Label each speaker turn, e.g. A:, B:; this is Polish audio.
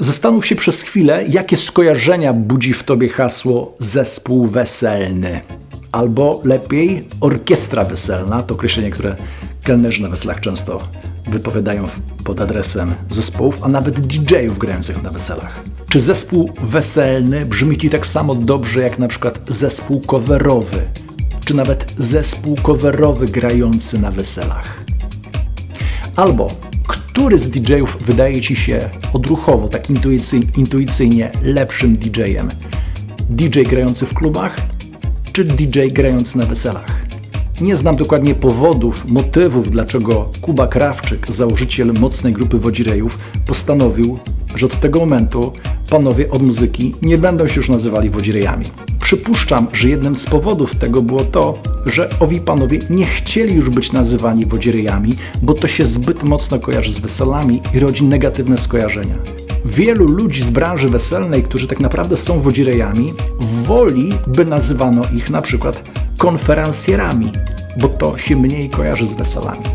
A: Zastanów się przez chwilę, jakie skojarzenia budzi w tobie hasło zespół weselny. Albo lepiej orkiestra weselna, to określenie, które kelnerzy na weselach często wypowiadają pod adresem zespołów, a nawet DJ-ów grających na weselach. Czy zespół weselny brzmi ci tak samo dobrze jak na przykład zespół coverowy, czy nawet zespół coverowy grający na weselach? Albo który z DJ-ów wydaje ci się odruchowo, tak intuicyjnie, intuicyjnie lepszym DJ-em? DJ grający w klubach, czy DJ grający na weselach? Nie znam dokładnie powodów, motywów, dlaczego Kuba Krawczyk, założyciel mocnej grupy wodzirejów, postanowił, że od tego momentu panowie od muzyki nie będą się już nazywali wodzirejami. Przypuszczam, że jednym z powodów tego było to, że owi panowie nie chcieli już być nazywani wodzirejami, bo to się zbyt mocno kojarzy z weselami i rodzi negatywne skojarzenia. Wielu ludzi z branży weselnej, którzy tak naprawdę są wodzirejami, woli, by nazywano ich na przykład konferencjerami, bo to się mniej kojarzy z weselami.